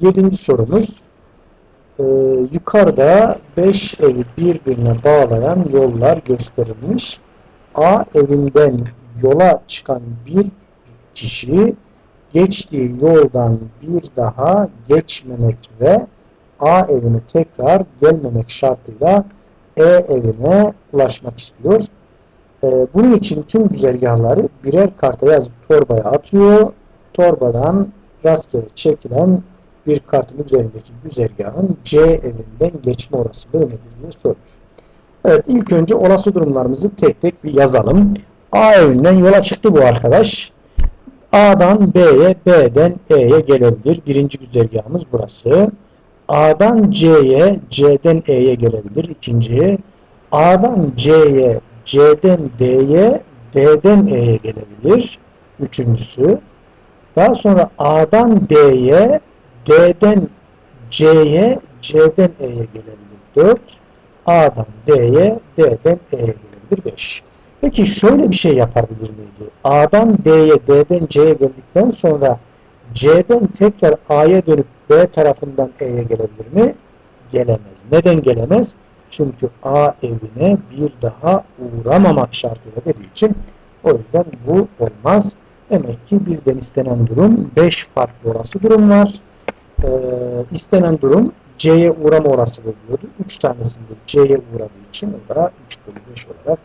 Yedinci sorumuz. Ee, yukarıda 5 evi birbirine bağlayan yollar gösterilmiş. A evinden yola çıkan bir kişi geçtiği yoldan bir daha geçmemek ve A evine tekrar gelmemek şartıyla E evine ulaşmak istiyor. Ee, bunun için tüm güzergahları birer karta yazıp torbaya atıyor. Torbadan rastgele çekilen bir kartın üzerindeki güzergahın C evinden geçme olasılığı nedir diye sormuş. Evet ilk önce olası durumlarımızı tek tek bir yazalım. A evinden yola çıktı bu arkadaş. A'dan B'ye, B'den E'ye gelebilir. Birinci güzergahımız burası. A'dan C'ye, C'den E'ye gelebilir. İkinciye. A'dan C'ye, C'den D'ye, D'den E'ye gelebilir. Üçüncüsü. Daha sonra A'dan D'ye, D'den C'ye, C'den E'ye gelebilir. 4. A'dan D'ye, D'den E'ye gelebilir. 5. Peki şöyle bir şey yapabilir miydi? A'dan D'ye, D'den C'ye geldikten sonra C'den tekrar A'ya dönüp B tarafından E'ye gelebilir mi? Gelemez. Neden gelemez? Çünkü A evine bir daha uğramamak şartıyla dediği için o yüzden bu olmaz. Demek ki bizden istenen durum 5 farklı olası durum var. Ee, istenen durum C'ye uğrama olasılığı diyordu. 3 tanesinde C'ye uğradığı için o da 3 bölü 5 olarak